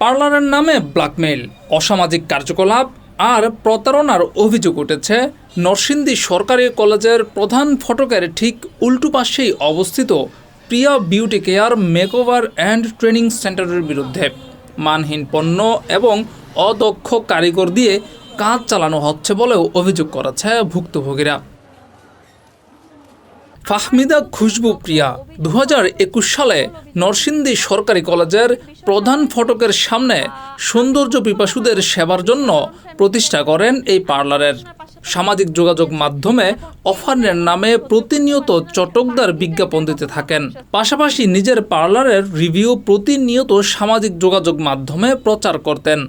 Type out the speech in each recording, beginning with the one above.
পার্লারের নামে ব্ল্যাকমেইল, অসামাজিক কার্যকলাপ আর প্রতারণার অভিযোগ উঠেছে। নরসিংদী সরকারি কলেজের প্রধান ফটকের ঠিক উল্টো পাশেই অবস্থিত Priya beauty care makeover and training সেন্টারের বিরুদ্ধে। মানহীন পণ্য এবং অদক্ষ কারিগর দিয়ে কাজ চালানো হচ্ছে বলেও অভিযোগ করেছে ভুক্তভোগীরা। ফাহমিদা খুশবু প্রিয়া দু হাজার একুশ সালে নরসিংদী সরকারি কলেজের প্রধান ফটকের সামনে সৌন্দর্য পিপাসুদের সেবার জন্য প্রতিষ্ঠা করেন এই পার্লারের। সামাজিক যোগাযোগ মাধ্যমে অফারের নামে প্রতিনিয়ত চটকদার বিজ্ঞাপন দিতে থাকেন। পাশাপাশি নিজের পার্লারের রিভিউ প্রতিনিয়ত সামাজিক যোগাযোগ মাধ্যমে প্রচার করতেন।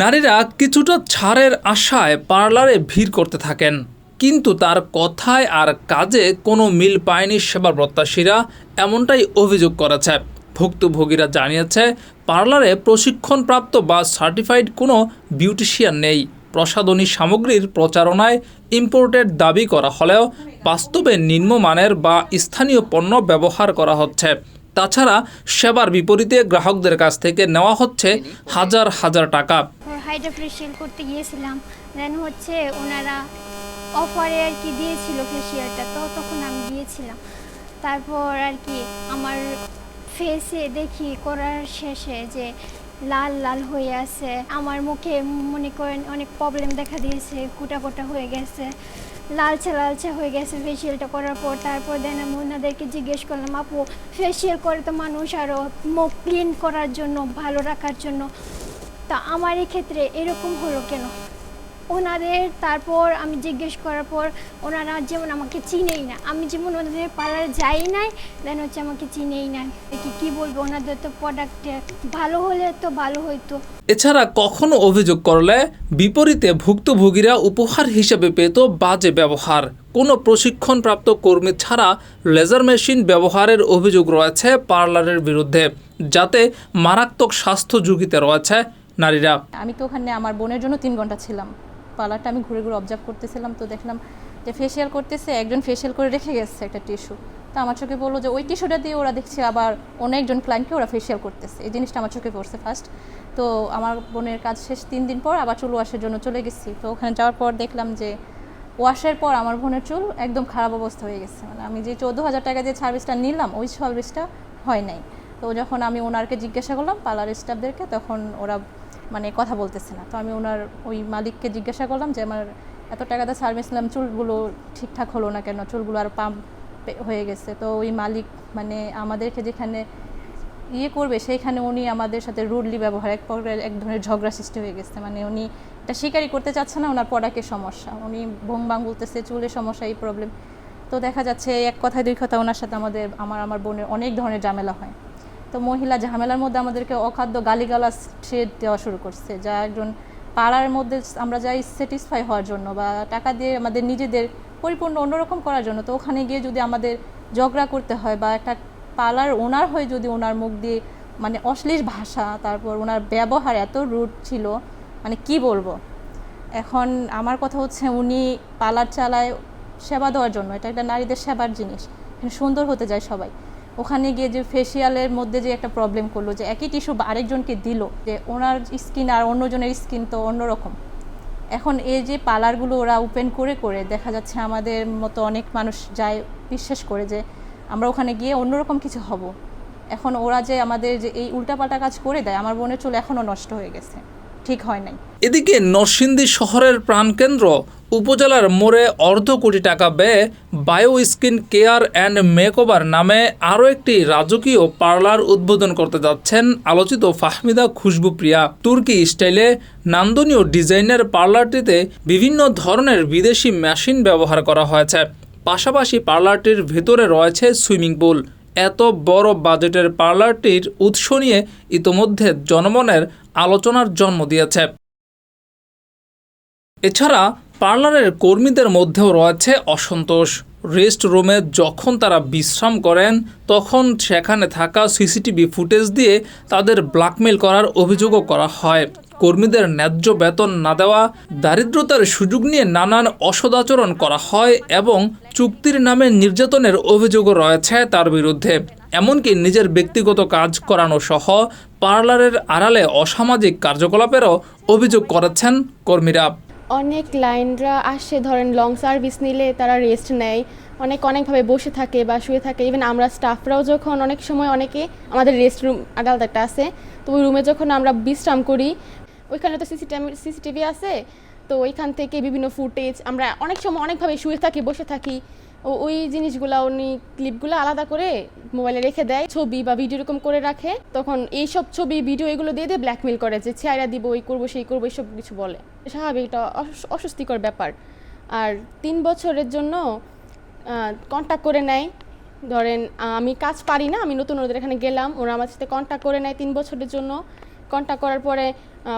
নারীরা কিছুটা ছাড়ের আশায় পার্লারে ভিড় করতে থাকেন। কিন্তু তার কথায় আর কাজে কোনো মিল পায়নি সেবা প্রত্যাশীরা, এমনটাই অভিযোগ করেছে। ভুক্তভোগীরা জানিয়েছে, পার্লারে প্রশিক্ষণপ্রাপ্ত বা সার্টিফাইড কোনো বিউটিশিয়ান নেই। প্রসাধনী সামগ্রীর প্রচারণায় ইম্পোর্টেড দাবি করা হলেও বাস্তবে নিম্নমানের বা স্থানীয় পণ্য ব্যবহার করা হচ্ছে। তাছাড়া সেবার বিপরীতে গ্রাহকদের কাছ থেকে নেওয়া হচ্ছে হাজার হাজার টাকা। হাইড্রা করতে গিয়েছিলাম। দেন হচ্ছে ওনারা অফারে আর কি দিয়েছিল ফেসিয়ালটা তো তখন আমি গিয়েছিলাম তারপর আর কি আমার ফেসে দেখি করার শেষে যে লাল লাল হয়ে আছে। আমার মুখে মনে করেন অনেক প্রবলেম দেখা দিয়েছে কুটা কোটা হয়ে গেছে, লালচে লালচে হয়ে গেছে ফেসিয়ালটা করার পর। তারপর দেন আমি ওনাদেরকে জিজ্ঞেস করলাম, আপু ফেসিয়াল করে তো মানুষ আরও মুখ ক্লিন করার জন্য, ভালো রাখার জন্য। তা আমার ক্ষেত্রে এরকম হলো কেন? ওনাদের তারপর আমি জিজ্ঞেস করার পর ওনারা যেমন আমাকে চিনেই না আমি যেমন ওনাদের পার্লারে যাই নাই দেন হচ্ছে আমাকে চিনেই না। কি কী বলব ওনাদের তো প্রোডাক্ট ভালো হলে তো ভালো হইতো। এছাড়া কখনো অভিযোগ করলে বিপরীতে ভুক্তভোগীরা উপহার হিসেবে পেত বাজে ব্যবহার। কোনো প্রশিক্ষণপ্রাপ্ত কর্মী ছাড়া লেজার মেশিন ব্যবহারের অভিযোগ রয়েছে পার্লারের বিরুদ্ধে যাতে মারাত্মক স্বাস্থ্য ঝুঁকিতে রয়েছে নারীরা। আমি তো ওখানে আমার বোনের জন্য তিন ঘণ্টা ছিলাম। পার্লারটা আমি ঘুরে ঘুরে অবজার্ভ করতেছিলাম, তো দেখলাম যে ফেসিয়াল করতেছে, একজন ফেসিয়াল করে রেখে গেছে একটা টিস্যু তো আমার চোখে বলল যে ওই টিস্যুটা দিয়ে ওরা দেখছে আবার অনেকজন ক্লায়েন্টকে ওরা ফেসিয়াল করতেছে। এই জিনিসটা আমার চোখে পড়ছে ফার্স্ট তো আমার বোনের কাজ শেষ তিন দিন পর আবার চুল ওয়াশের জন্য চলে গেছি। তো ওখানে যাওয়ার পর দেখলাম যে ওয়াশের পর আমার বোনের চুল একদম খারাপ অবস্থা হয়ে গেছে। মানে আমি যে চোদ্দ হাজার টাকা যে সার্ভিসটা নিলাম, ওই সার্ভিসটা হয় নাই। তো যখন আমি ওনারকে জিজ্ঞাসা করলাম পার্লার স্টাফদেরকে তখন ওরা মানে কথা বলতেছে না। তো আমি ওনার ওই মালিককে জিজ্ঞাসা করলাম যে, আমার এত টাকাতে সার্ভিস নিলাম, চুলগুলো ঠিকঠাক হলো না কেন? চুলগুলো আর পাম্প হয়ে গেছে। তো ওই মালিক মানে আমাদেরকে যেখানে ইয়ে করবে, সেইখানে উনি আমাদের সাথে রুডলি ব্যবহার, এক প্রকার এক ধরনের ঝগড়া সৃষ্টি হয়ে গেছে। মানে উনি এটা স্বীকারই করতে চাচ্ছে না, ওনার পড়াকে সমস্যা। উনি ভোং বাং বলতেছে চুলের সমস্যা, এই প্রবলেম তো দেখা যাচ্ছে, এক কথায় দুই কথা ওনার সাথে আমাদের, আমার আমার বোনের অনেক ধরনের ঝামেলা হয়। তো মহিলা ঝামেলার মধ্যে আমাদেরকে অখাদ্য গালিগালাজ সে দেওয়া শুরু করছে, যা একজন পাড়ার মধ্যে আমরা যাই স্যাটিসফাই হওয়ার জন্য বা টাকা দিয়ে আমাদের নিজেদের পরিপূর্ণ অন্যরকম করার জন্য, তো ওখানে গিয়ে যদি আমাদের ঝগড়া করতে হয় বা একটা পালার ওনার হয়ে যদি ওনার মুখ দিয়ে মানে অশ্লীল ভাষা, তারপর ওনার ব্যবহার এত রুট ছিল মানে কি বলব? এখন আমার কথা হচ্ছে উনি পালার চালায় সেবা দেওয়ার জন্য, এটা একটা নারীদের সেবার জিনিস সুন্দর হতে যায় সবাই। ওখানে গিয়ে যে ফেসিয়ালের মধ্যে যে একটা প্রবলেম করল, যে একই টিস্যু আরেকজনকে দিল, যে ওনার স্কিন আর অন্যজনের স্কিন তো অন্যরকম। এখন এই যে পার্লারগুলো ওরা ওপেন করে করে দেখা যাচ্ছে আমাদের মতো অনেক মানুষ যায় বিশ্বাস করে যে আমরা ওখানে গিয়ে অন্যরকম কিছু হব। এখন ওরা যে আমাদের যে এই উল্টাপাল্টা কাজ করে দেয়, আমার বোনের চুল এখনও নষ্ট হয়ে গেছে। ঠিক হয় নাই। এদিকে নরসিংদী শহরের প্রাণকেন্দ্র, উপজেলার মোড়ে অর্ধ কোটি টাকা ব্যয়ে bio skin care and makeover নামে আরও একটি রাজকীয় পার্লার উদ্বোধন করতে যাচ্ছেন আলোচিত ফাহমিদা খুশবু প্রিয়া তুর্কি স্টাইলে নান্দনীয় ডিজাইনের পার্লারটিতে বিভিন্ন ধরনের বিদেশি মেশিন ব্যবহার করা হয়েছে। পাশাপাশি পার্লারটির ভেতরে রয়েছে সুইমিং পুল। এত বড় বাজেটের পার্লারটির উৎস নিয়ে ইতোমধ্যে জনমনের আলোচনার জন্ম দিয়েছে। এছাড়া পার্লারের কর্মীদের মধ্যেও রয়েছে অসন্তোষ। রেস্ট রুমে যখন তারা বিশ্রাম করেন, তখন সেখানে থাকা সিসিটিভি ফুটেজ দিয়ে তাদের ব্ল্যাকমেল করার অভিযোগও করা হয়। কর্মীদের ন্যায্য বেতন না দেওয়া, দারিদ্রতার সুযোগ নিয়ে নানান অসদাচরণ করা হয় এবং চুক্তির নামে নির্যাতনের অভিযোগও রয়েছে তার বিরুদ্ধে। এমনকি নিজের ব্যক্তিগত কাজ করানো সহ পার্লারের আড়ালে অসামাজিক কার্যকলাপেরও অভিযোগ করেছেন কর্মীরা। অনেক ক্লায়েন্টরা আসে, ধরেন লং সার্ভিস নিলে তারা রেস্ট নেয়। অনেক অনেকভাবে বসে থাকে বা শুয়ে থাকে। ইভেন আমরা স্টাফরাও যখন অনেক সময় অনেকে আমাদের রেস্ট রুম আলাদা একটা আছে, তো ওই রুমে যখন আমরা বিশ্রাম করি, ওইখানে তো সিসিটিভি আছে, তো ওইখান থেকে বিভিন্ন ফুটেজ আমরা অনেক সময় অনেকভাবে শুয়ে থাকি, বসে থাকি। ও ওই জিনিসগুলা, উনি ক্লিপগুলো আলাদা করে মোবাইলে রেখে দেয়, ছবি বা ভিডিও এরকম করে রাখে। তখন এইসব ছবি ভিডিও এগুলো দিয়ে দিয়ে ব্ল্যাকমেল করে যে ছাইরা দিব, ওই করব, সেই করব, এইসব কিছু বলে। স্বাভাবিক, এটা অস- অস্বস্তিকর ব্যাপার। আর তিন বছরের জন্য কন্ট্যাক্ট করে নেয়। ধরেন আমি কাজ পারি না, আমি নতুন ওদের এখানে গেলাম, ওরা আমার সাথে কন্ট্যাক্ট করে নেয় তিন বছরের জন্য। কন্ট্যাক্ট করার পরে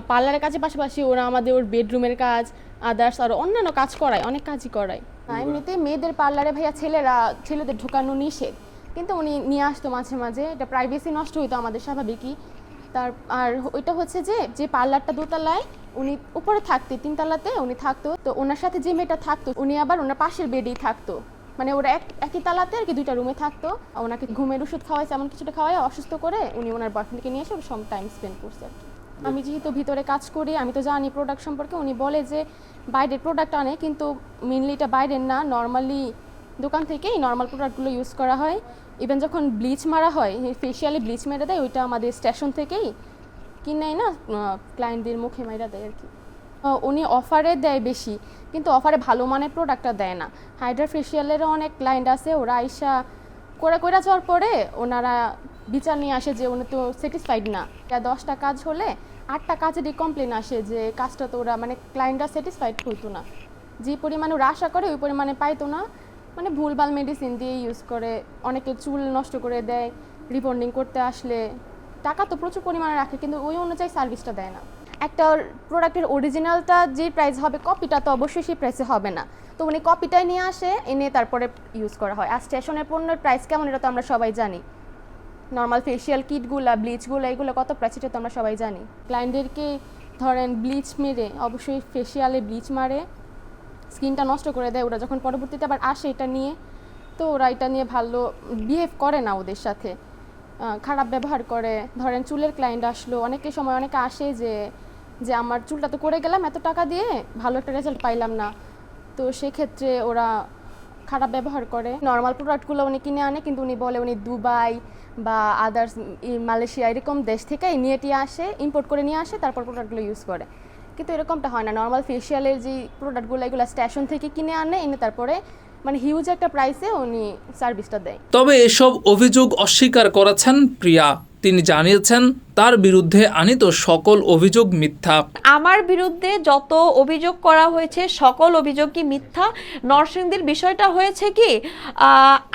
পার্লারের কাজের পাশাপাশি ওরা আমাদের ওর বেডরুমের কাজ আদার্স আর অন্যান্য কাজ করায়, অনেক কাজই করায়। এমনিতে মেয়েদের পার্লারে ভাইয়া ছেলেরা ছেলেদের ঢোকানো নিষেধ। কিন্তু উনি নিয়ে আসতো মাঝে মাঝে এটা প্রাইভেসি নষ্ট হইতো আমাদের স্বাভাবিকই। তার আর ওইটা হচ্ছে যে যে পার্লারটা দোতলায় উনি উপরে থাকতে তিনতলাতে উনি থাকতো তো ওনার সাথে যে মেয়েটা থাকতো উনি আবার ওনার পাশের বেডেই থাকতো। মানে ওরা এক একই তালাতে আর কি দুইটা রুমে থাকতো। ওনাকে ঘুমের ওষুধ খাওয়াইছে এমন কিছুটা খাওয়াই অসুস্থ করে উনি ওনার বয়ফ্রেন্ডকে নিয়ে এসে সব টাইম স্পেন্ড করছে আর কি। আমি যেহেতু ভিতরে কাজ করি, আমি তো জানি প্রোডাক্ট সম্পর্কে। উনি বলে যে, বাইরের প্রোডাক্ট আনে, কিন্তু মেনলি এটা বাইরের না। নর্মালি দোকান থেকেই নর্মাল প্রোডাক্টগুলো ইউজ করা হয়। ইভেন যখন ব্লিচ মারা হয় ফেশিয়ালে ব্লিচ মেরে দেয়, ওইটা আমাদের স্টেশন থেকেই কিনে না ক্লায়েন্টদের মুখে মাইরা দেয় আর কি। উনি অফারে দেয় বেশি, কিন্তু অফারে ভালো মানের প্রোডাক্টটা দেয় না। হাইড্রা ফেশিয়ালেরও অনেক ক্লায়েন্ট আছে, ওরা আইসা করে করে যাওয়ার পরে ওনারা বিচার নিয়ে আসে যে উনি তো স্যাটিসফাইড না। দশটা কাজ হলে আটটা কাজেরই কমপ্লেন আসে যে কাজটা তো ওরা মানে ক্লায়েন্টরা স্যাটিসফাইড হইতো না। যে পরিমাণে ওরা আশা করে, ওই পরিমাণে পাইতো না। মানে ভুলভাল মেডিসিন দিয়ে ইউজ করে, অনেকে চুল নষ্ট করে দেয় রিবন্ডিং করতে আসলে। টাকা তো প্রচুর পরিমাণে রাখে, কিন্তু ওই অনুযায়ী সার্ভিসটা দেয় না। একটা প্রোডাক্টের অরিজিনালটা যে প্রাইস হবে কপিটা তো অবশ্যই সেই প্রাইসে হবে না। তো উনি কপিটাই নিয়ে আসে, এনে তারপরে ইউজ করা হয়। আর স্টেশনের পণ্যের প্রাইস কেমন, এটা তো আমরা সবাই জানি। নর্মাল ফেসিয়াল কিটগুলা ব্লিচগুলো এগুলো কত প্রাইস এটা তো আমরা সবাই জানি। ক্লায়েন্টদেরকে ধরেন ব্লিচ মেরে, অবশ্যই ফেসিয়ালে ব্লিচ মারে স্কিনটা নষ্ট করে দেয় ওরা। যখন পরবর্তীতে আবার আসে এটা নিয়ে, তো ওরা এটা নিয়ে ভালো বিহেভ করে না ওদের সাথে। খারাপ ব্যবহার করে। ধরেন চুলের ক্লায়েন্ট আসলো, অনেকে সময় অনেকে আসে যে যে আমার চুলটা তো করে গেলাম এত টাকা দিয়ে, ভালো একটা রেজাল্ট পাইলাম না। তো সেক্ষেত্রে ওরা খারাপ ব্যবহার করে। নর্মাল প্রোডাক্টগুলো উনি কিনে আনে, কিন্তু উনি বলে উনি দুবাই বা আদার্স মালয়েশিয়া, এরকম দেশ থেকে নিয়ে টিয়ে আসে ইম্পোর্ট করে নিয়ে আসে, তারপর প্রোডাক্টগুলো ইউজ করে। কিন্তু এরকমটা হয় না। নর্মাল ফেশিয়ালের যে প্রোডাক্টগুলো এগুলো স্টেশন থেকে কিনে আনে, এনে তারপরে মানে হিউজ একটা প্রাইসে উনি সার্ভিসটা দেয়। তবে এসব অভিযোগ অস্বীকার করেছেন প্রিয়া। তিনি জানিয়েছেন তার বিরুদ্ধে আনিত সকল অভিযোগ মিথ্যা। আমার বিরুদ্ধে যত অভিযোগ করা হয়েছে, সকল অভিযোগই মিথ্যা? নরসিংদীর বিষয়টা হয়েছে কি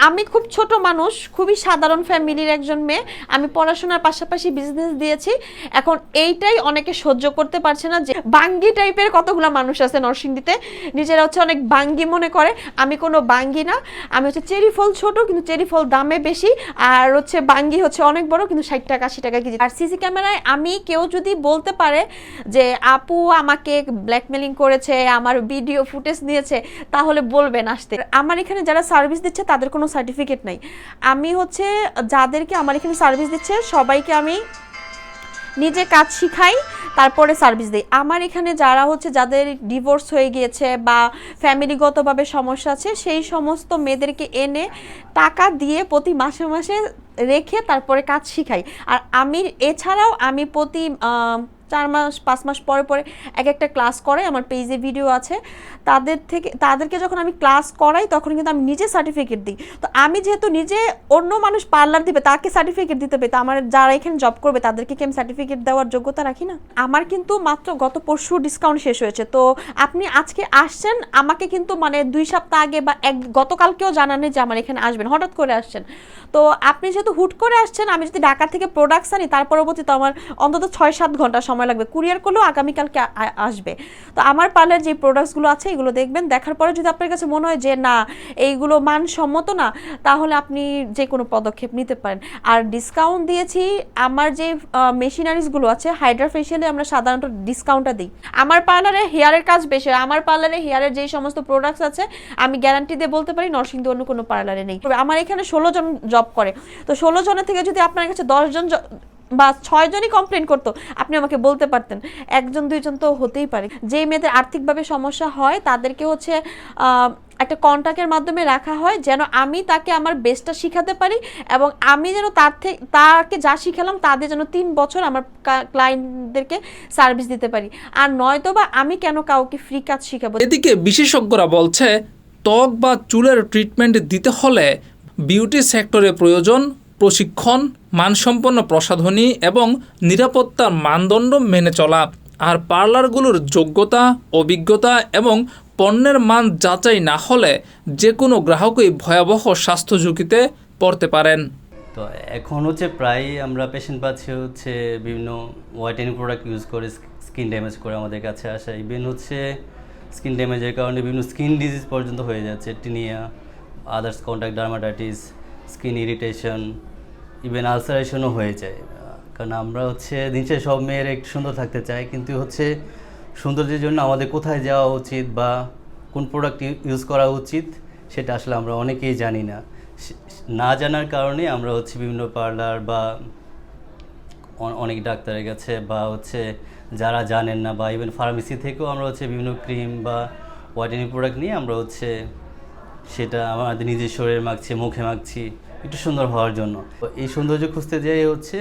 আমি খুব ছোট মানুষ, খুবই সাধারণ ফ্যামিলির একজন মেয়ে, আমি পড়াশোনার পাশাপাশি বিজনেস দিয়েছি। এখন এইটাই অনেকে সহ্য করতে পারছে না যে বাঙ্গি টাইপের কতগুলো মানুষ আছে নরসিংদীতে। নিজেরা হচ্ছে অনেক বাঙ্গি মনে করে। আমি কোনো বাঙ্গি না। আমি হচ্ছে চেরি ফল ছোট, কিন্তু চেরি ফল দামে বেশি। আর হচ্ছে বাঙ্গি হচ্ছে অনেক বড়, কিন্তু ষাট টাকা, আশি টাকা কেজি। আর সিসি ক্যামেরায় আমি কেউ যদি বলতে পারে যে, আপু আমাকে ব্ল্যাকমেলিং করেছে, আমার ভিডিও ফুটেজ নিয়েছে, তাহলে বলবেন আসতে আমার এখানে যারা সার্ভিস দিচ্ছে, তাদের কোনো সার্টিফিকেট নাই। আমি হচ্ছে, যাদেরকে আমার এখানে সার্ভিস দিচ্ছে, সবাইকে আমি নিজে কাজ শিখাই, তারপরে সার্ভিস দিই। আমার এখানে যারা হচ্ছে, যাদের ডিভোর্স হয়ে গিয়েছে বা ফ্যামিলিগতভাবে সমস্যা আছে, সেই সমস্ত মেয়েদেরকে এনে টাকা দিয়ে প্রতি মাসে মাসে রেখে তারপরে কাজ শিখাই। আর আমি, এছাড়াও আমি প্রতি চার মাস, পাঁচ মাস পরে পরে এক একটা ক্লাস করাই, আমার পেজে ভিডিও আছে। তাদের থেকে, তাদেরকে যখন আমি ক্লাস করাই, তখন কিন্তু আমি নিজে সার্টিফিকেট দিই। তো আমি যেহেতু নিজে অন্য মানুষ পার্লার দিবে, তাকে সার্টিফিকেট দিতে হবে। তো আমার যারা এখানে জব করবে, তাদেরকে কি আমি সার্টিফিকেট দেওয়ার যোগ্যতা রাখি না? আমার কিন্তু মাত্র গত পরশু ডিসকাউন্ট শেষ হয়েছে। তো আপনি আজকে আসছেন, আমাকে কিন্তু মানে দুই সপ্তাহ আগে বা এক, গতকালকেও জানানি যে আমার এখানে আসবেন, হঠাৎ করে আসছেন। তো আপনি যেহেতু হুট করে আসছেন, আমি যদি ঢাকা থেকে প্রোডাক্টস আনি, তার পরবর্তীতে আমার অন্তত ছয় সাত ঘণ্টা সময় লাগবে। কুরিয়ার করলেও আগামীকালকে আসবে। তো আমার পার্লার যে প্রোডাক্টসগুলো আছে, এগুলো দেখবেন। দেখার পরে যদি আপনার কাছে মনে হয় যে, না, এইগুলো মানসম্মত না, তাহলে আপনি যে কোনো পদক্ষেপ নিতে পারেন। আর ডিসকাউন্ট দিয়েছি, আমার যে মেশিনারিজগুলো আছে হাইড্রা ফেশিয়ালে আমরা সাধারণত ডিসকাউন্টটা দিই। আমার পার্লারে হেয়ারের কাজ বেশি। আমার পার্লারে হেয়ারের যেই সমস্ত প্রোডাক্টস আছে, আমি গ্যারান্টি দিয়ে বলতে পারি, নরসিংদী অন্য কোনো পার্লারে নেই। আমার এখানে ষোলো জন জব করে। তো ষোলো জনের থেকে যদি আপনার কাছে দশজন বা ছয় জনই কমপ্লেন করতো, আপনি আমাকে বলতে পারতেন। একজন, দুইজন তো হতেই পারে। যেই মেয়েদের আর্থিকভাবে সমস্যা হয়, তাদেরকে হচ্ছে একটা কন্ট্যাক্টের মাধ্যমে রাখা হয়, যেন আমি তাকে আমার বেস্টটা শিখাতে পারি এবং আমি যেন তার থেকে তাকে যা শিখালাম, তাদের যেন তিন বছর আমার ক্লায়েন্টদেরকে সার্ভিস দিতে পারি। আর নয়তো বা আমি কেন কাউকে ফ্রি কাজ শিখাবো? এদিকে বিশেষজ্ঞরা বলছে, ত্বক বা চুলের ট্রিটমেন্ট দিতে হলে বিউটি সেক্টরে প্রয়োজন প্রশিক্ষণ, মানসম্পন্ন প্রসাধনী এবং নিরাপত্তার মানদণ্ড মেনে চলা। আর পার্লারগুলোর যোগ্যতা, অভিজ্ঞতা এবং পণ্যের মান যাচাই না হলে যে কোনো গ্রাহকই ভয়াবহ স্বাস্থ্য ঝুঁকিতে পড়তে পারেন। তো এখন হচ্ছে প্রায় আমরা পেশেন্ট পাচ্ছি হচ্ছে বিভিন্ন হোয়াইটেনিং প্রোডাক্ট ইউজ করে স্কিন ড্যামেজ করে আমাদের কাছে আসা। ইভেন হচ্ছে স্কিন ড্যামেজের কারণে বিভিন্ন স্কিন ডিজিজ পর্যন্ত হয়ে যাচ্ছে, tinea others contact dermatitis skin irritation even আলসারেশনও হয়ে যায়। কারণ আমরা হচ্ছে দিনশেষে সব মেয়ের একটু সুন্দর থাকতে চাই, কিন্তু হচ্ছে সৌন্দর্যের জন্য আমাদের কোথায় যাওয়া উচিত বা কোন প্রোডাক্ট ইউজ করা উচিত, সেটা আসলে আমরা অনেকেই জানি না। না জানার কারণে আমরা হচ্ছে বিভিন্ন পার্লার বা অনেক ডাক্তারের কাছে বা হচ্ছে যারা জানেন না বা ইভেন ফার্মেসি থেকেও আমরা হচ্ছে বিভিন্ন ক্রিম বা হোয়াইটেনিং প্রোডাক্ট নিয়ে আমরা হচ্ছে সেটা আমাদের নিজের শরীরে মাখছি, মুখে মাখছি, একটু সুন্দর হওয়ার জন্য। এই সৌন্দর্য খুঁজতে যেয়ে হচ্ছে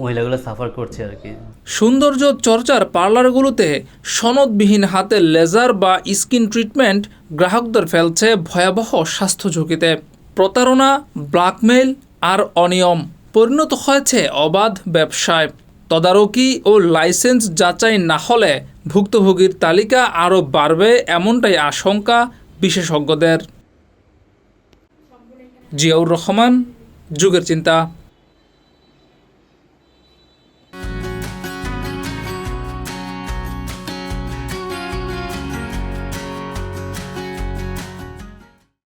মহিলাগুলো সাফার করছে আর কি। সৌন্দর্য চর্চার পার্লারগুলোতে সনদবিহীন হাতে লেজার বা স্কিন ট্রিটমেন্ট গ্রাহকদের ফেলছে ভয়াবহ স্বাস্থ্য ঝুঁকিতে। প্রতারণা ব্ল্যাকমেইল আর অনিয়ম পরিণত হয়েছে অবাধ ব্যবসায়। তদারকি ও লাইসেন্স যাচাই না হলে ভুক্তভোগীর তালিকা আরও বাড়বে এমনটাই আশঙ্কা বিশেষজ্ঞদের জিয়াউর রহমান যুগের চিন্তা।